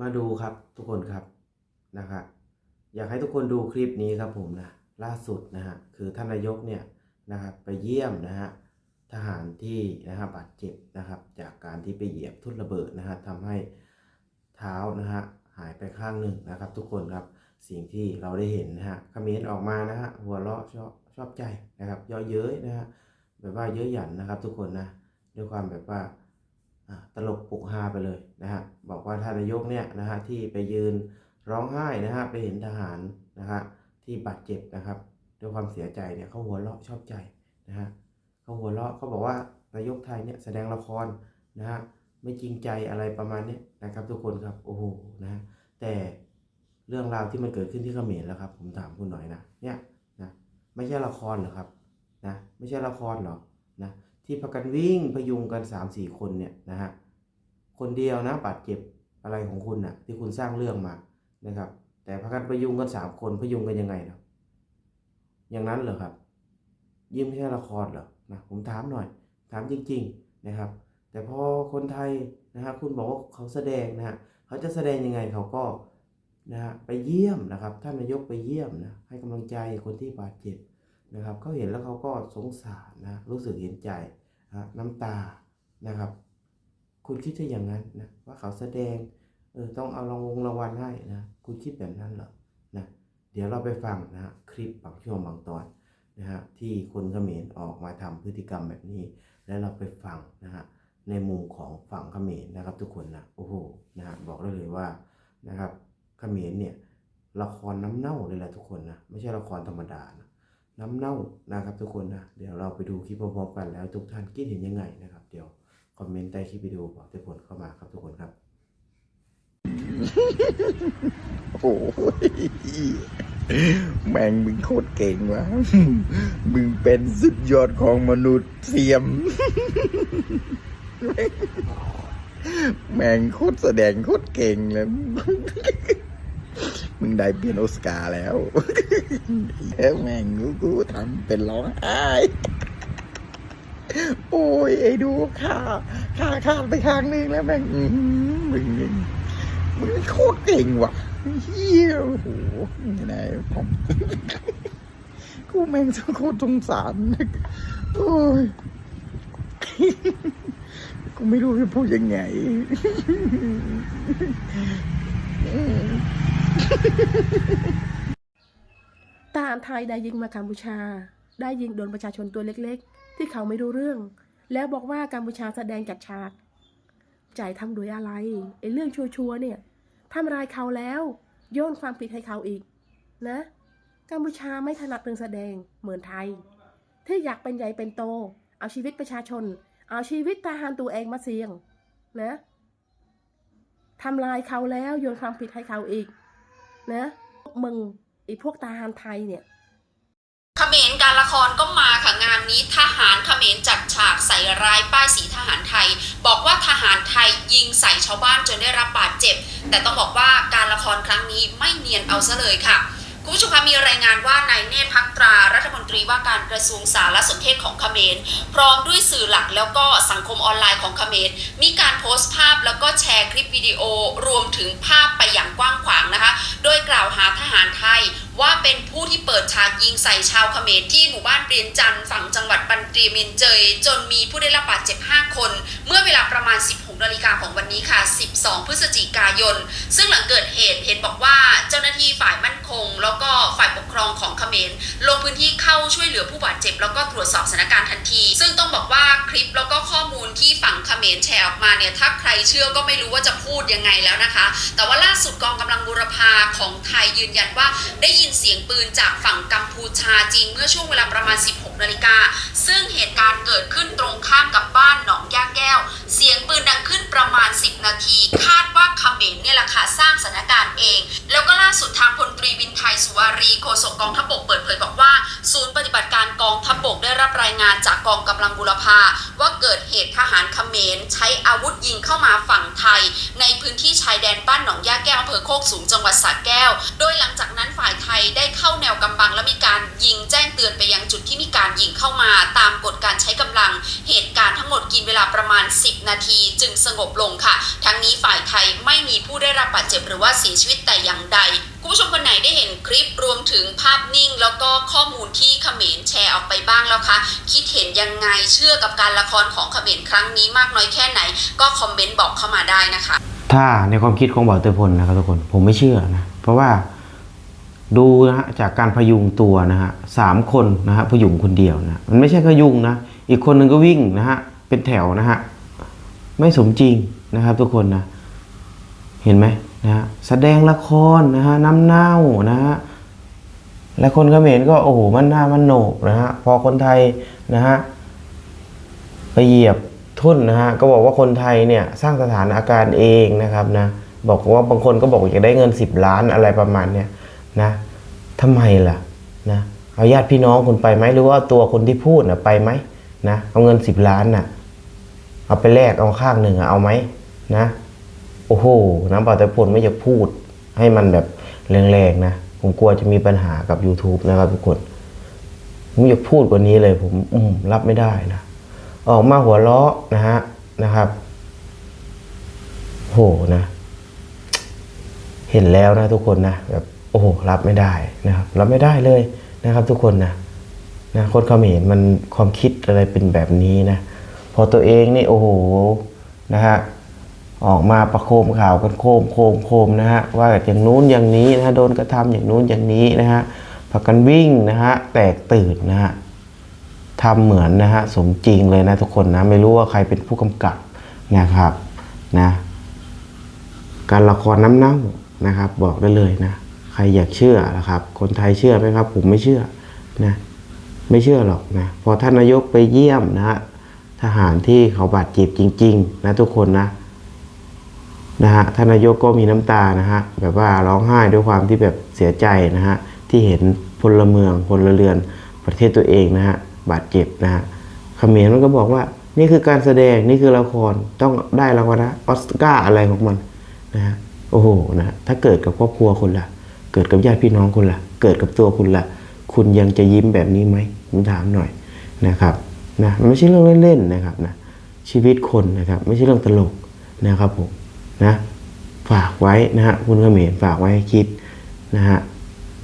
มาดูครับทุกคนครับนะครับอยากให้ทุกคนดูคลิปนี้ครับผมนะล่าสุดนะฮะคือท่านนายกเนี่ยนะครับไปเยี่ยมนะฮะทหารที่นะครับบาดเจ็บนะครับ จากการที่ไปเหยียบทุ่นระเบิดนะฮะทำให้เท้านะฮะหายไปข้างหนึ่งนะครับ ทุกคนครับสิ่งที่เราได้เห็นนะฮะคอมเมนต์ออกมานะฮะหัวเราะชอบชอบใจนะครับเย่อเย้ยนะฮะแบบว่าเย้ยหยันนะครับ ทุกคนนะด้วยความแบบว่า ตลกปลุกฮาไปเลยนะฮะบอกว่าท่านนายกเนี่ยนะฮะที่ไปยืนร้องไห้นะฮะไปเห็นทหารนะฮะที่บาดเจ็บนะครับด้วยความเสียใจเนี่ยเขาหัวเราะชอบใจนะฮะเขาหัวเราะเขาบอกว่านายกไทยเนี่ยแสดงละครนะฮะไม่จริงใจอะไรประมาณนี้นะครับทุกคนครับโอ้โหนะฮะแต่เรื่องราวที่มันเกิดขึ้นที่เขมรแล้วครับ ผมถามคุณหน่อยนะเนี่ยนะไม่ใช่ละครเหรอครับนะไม่ใช่ละครหรอนะ ที่พากันวิ่งพยุงกันสามสี่คนเนี่ยนะฮะคนเดียวนะบาดเจ็บอะไรของคุณนะ่ะที่คุณสร้างเรื่องมานะครับ แต่พากันพยุงกันสามคนพยุงกันยังไงเนาะอย่างนั้นเหรอครับยิ่งไม่ใช่ละครเหรอนะผมถามหน่อย ถามจริง ๆนะครับ แต่พอคนไทยนะฮะคุณบอกว่าเขาแสดงนะฮะเขาจะแสดงยังไงเขาก็นะฮะไปเยี่ยมนะครับ ท่านนายกไปเยี่ยมนะให้กำลังใจคนที่บาดเจ็บ นะครับเขาเห็นแล้วเขาก็สงสารนะรู้สึกเห็นใจนะน้ำตานะครับ คุณคิดจะอย่างนั้นนะว่าเขาแสดงเออต้องเอารางวงรางวัลให้นะคุณคิดแบบนั้นเหรอนะเดี๋ยวเราไปฟังนะคลิปบางช่วงบางตอนนะฮะที่คนเขมรออกมาทำพฤติกรรมแบบนี้ แล้วเราไปฟังนะฮะในมุมของฝั่งเขมรนะครับ ทุกคนนะโอ้โหนะฮะบอกได้เลยว่านะครับเขมรเนี่ยละครน้ำเน่าเลยแหละทุกคนนะไม่ใช่ละครธรรมดานะ น้ำเน่านะครับทุกคนนะเดี๋ยวเราไปดูคลิปพร้อมๆกันแล้วทุกท่านคิดเห็นยังไงนะครับเดี๋ยวคอมเมนต์ใต้คลิปวิดีโอบอกทุกคนเข้ามาครับทุกคนครับ โอ้โหแม่งมึงโคตรเก่งวะมึงเป็นสุดยอดของมนุษย์เทียม แม่งโคตรแสดงโคตรเก่งเลย มึงได้เปลี่ยนออสการ์แล้วแล้วแม่งกูกูทำเป็นร้องไห้โอ้ยไอ้ดูขาขาขาดไปข้างนึงแล้วแม่งมึงมึงโคตรเก่งว่ะเฮียโอ้โหนี่นผมกูแม่งโคตรสงสารโอ้ยกูไม่รู้จะพูดยังไง ทหารไทยได้ยิงมากัมพูชา ได้ยิงโดนประชาชนตัวเล็กๆ ที่เขาไม่รู้เรื่อง แล้วบอกว่ากัมพูชาแสดงจัดฉากใจทำโดยอะไรไอ้เรื่องชัวร์ๆเนี่ยทำรายเขาแล้วโยนความผิดให้เขาอีก นะกัมพูชาไม่ถนัดเรื่องแสดงเหมือนไทย ที่อยากเป็นใหญ่เป็นโต เอาชีวิตประชาชน เอาชีวิตทหารตัวเองมาเสี่ยง นะทำลายเขาแล้วโยนความผิดให้เขาอีก นะมึงไอ้พวกทหารไทยเนี่ยเขมรการละครก็มาค่ะงานนี้ทหารเขมรจัดฉากใส่ร้ายป้ายสีทหารไทย บอกว่าทหารไทยยิงใส่ชาวบ้านจนได้รับบาดเจ็บ แต่ต้องบอกว่าการละครครั้งนี้ไม่เนียนเอาซะเลยค่ะคุณผู้ชมคะมีรายงานว่านายเน พักตรารัฐมนตรีว่าการกระทรวงสารสนเทศของเขมรพร้อมด้วยสื่อหลักแล้วก็สังคมออนไลน์ของเขมรมีการโพสต์ภาพแล้วก็แชร์คลิปวิดีโอรวมถึงภาพไปอย่างกว้างขวางนะคะ โดยกล่าวหาทหารไทยว่าเป็นผู้ที่เปิดฉากยิงใส่ชาวเขมรที่หมู่บ้านเรียนจันฝั่งจังหวัดบันตรีมียนเจย จนมีผู้ได้รับบาดเจ็บ 5 คน เมื่อเวลาประมาณ 16นาฬิกาของวันนี้ค่ะ 12 พฤศจิกายน ซึ่งหลังเกิดเหตุเห็นบอกว่าเจ้าหน้าที่ฝ่ายมั่นคง แล้วก็ฝ่ายปกครองของเขมรลงพื้นที่เข้าช่วยเหลือผู้บาดเจ็บ แล้วก็ตรวจสอบสถานการณ์ทันที ซึ่งต้องบอกว่าคลิปแล้วก็ข้อมูลที่ฝั่งเขมรแชร์ออกมาเนี่ยถ้าใครเชื่อก็ไม่รู้ว่าจะพูดยังไงแล้วนะคะ แต่ว่าล่าสุดกองกำลังบูรพาของไทยยืนยันว่า ได้ยินเสียงปืนจากฝั่งกัมพูชาจริงเมื่อช่วงเวลาประมาณ 16นาฬิกาซึ่งเหตุการณ์เกิดขึ้นตรงข้ามกับบ้านหนองยาแก้ว เสียงปืนดังขึ้นประมาณ 10 นาที คาดว่าเขมรเนี่ยแหละค่ะสร้างสถานการณ์ สุดทางพลตรีวินไทยสุวารีโฆษกกองทัพบกเปิดเผยบอกว่า ศูนย์ปฏิบัติการกองทัพบกได้รับรายงานจากกองกำลังบุรพาว่าเกิดเหตุทหารเขมร ใช้อาวุธยิงเข้ามาฝั่งไทย ในพื้นที่ชายแดนบ้านหนองย่าแก้วอำเภอโคกสูงจังหวัดสระแก้ว โดยหลังจากนั้นฝ่ายไทยได้เข้าแนวกำบังและมีการยิงแจ้งเตือนไปยังจุดที่มีการยิงเข้ามา ตามกฎการใช้กำลัง เหตุการณ์ทั้งหมดกินเวลาประมาณ 10 นาที จึงสงบลงค่ะ ทั้งนี้ฝ่ายไทยไม่มีผู้ได้รับบาดเจ็บหรือว่าเสียชีวิตแต่อย่างใดคุณผู้ชมคนไหนได้เห็นคลิปรวมถึงภาพนิ่ง แล้วก็ข้อมูลที่เขมรแชร์ออกไปบ้างแล้วคะ คิดเห็นยังไงเชื่อกับการละครของเขมรครั้งนี้มากน้อยแค่ไหน ก็คอมเมนต์บอกเข้ามาได้นะคะ ถ้าในความคิดของบ่าวเตยพลนะครับทุกคนผมไม่เชื่อนะเพราะว่าดูนะฮะจากการพยุงตัวนะฮะสามคนนะฮะพยุงคนเดียวนะมันไม่ใช่พยุงนะอีกคนหนึ่งก็วิ่งนะฮะเป็นแถวนะฮะไม่สมจริงนะครับทุกคนนะเห็นไหม นะฮะแสดงละครนะฮะน้ำเน่านะฮะและคนเขมรก็โอ้โหมันหน้ามันโหนกนะฮะพอคนไทยนะฮะไปเหยียบทุ่นนะฮะก็บอกว่าคนไทยเนี่ยสร้างสถานอาการเองนะครับนะบอกว่าบางคนก็บอกอยากได้เงิน 10 ล้านอะไรประมาณเนี้ยนะทำไมล่ะนะเอาญาติพี่น้องคุณไปไหมหรือว่าตัวคนที่พูดนะไปไหมนะเอาเงิน 10 ล้านน่ะเอาไปแลกเอาข้างหนึ่งอะเอาไหมนะ อ้โห น้ำเปล่าแต่ผลไม่อยากพูดให้มันแบบแรงๆนะ ผมกลัวจะมีปัญหากับ YouTube นะครับทุกคน ผมอยากพูดกว่านี้เลย ผมอืมรับไม่ได้นะ ออกมาหัวเราะนะฮะนะครับ โหนะ เห็นแล้วนะทุกคนนะแบบโอ้โหรับไม่ได้นะครับ รับไม่ได้เลยนะครับทุกคนนะนะคนเขมรมันความคิดอะไรเป็นแบบนี้นะ พอตัวเองนี่โอ้โหนะฮะ ออกมาประโคมข่าวกันโคมโคมโคมนะฮะว่าอย่างนู้นอย่างนี้นะฮะโดนกระทำอย่างนู้นอย่างนี้นะฮะพากันวิ่งนะฮะแตกตื่นนะฮะทำเหมือนนะฮะสมจริงเลยนะทุกคนนะไม่รู้ว่าใครเป็นผู้กำกับนะครับนะการละครน้ำเน่านะครับ บอกได้เลยนะใครอยากเชื่อนะครับ คนไทยเชื่อไหมครับ ผมไม่เชื่อนะไม่เชื่อหรอกนะพอท่านนายกไปเยี่ยมนะฮะทหารที่เขาบาดเจ็บจริง ๆ นะทุกคนนะ นะฮะท่านนายกก็มีน้ำตานะฮะแบบว่าร้องไห้ด้วยความที่แบบเสียใจนะฮะที่เห็นพลเมืองพลเรือนประเทศตัวเองนะฮะบาดเจ็บนะฮะเขมรมันก็บอกว่านี่คือการแสดงนี่คือละครต้องได้รางวัลนะออสการ์อะไรของมันนะฮะโอ้โหนะถ้าเกิดกับครอบครัวคุณล่ะ เกิดกับญาติพี่น้องคุณล่ะ เกิดกับตัวคุณล่ะ คุณยังจะยิ้มแบบนี้ไหมผมถามหน่อยนะครับนะมันไม่ใช่เรื่องเล่นๆนะครับนะชีวิตคนนะครับ ไม่ใช่เรื่องตลกนะครับผม นะฝากไว้นะฮะคุณเขมรฝากไว้ให้คิดนะฮะ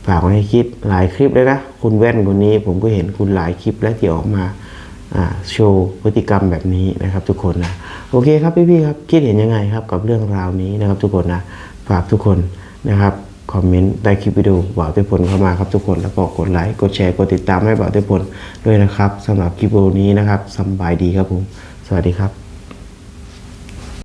ฝากไว้ให้คิดหลายคลิปเลยนะคุณแว่นคนนี้ผมก็เห็นคุณหลายคลิปแล้วที่ออกมาโชว์พฤติกรรมแบบนี้นะครับทุกคนนะโอเคครับพี่ๆครับคิดเห็นยังไงครับกับเรื่องราวนี้นะครับทุกคนนะฝากทุกคนนะครับคอมเมนต์ใต้คลิปวิดีโอบ่าวเต้พลเข้ามาครับทุกคนแล้วก็กดไลค์กดแชร์กดติดตามให้บ่าวเต้พลด้วยนะครับสำหรับคลิปวิดีโอนี้นะครับสบายดีครับผม สวัสดีครับ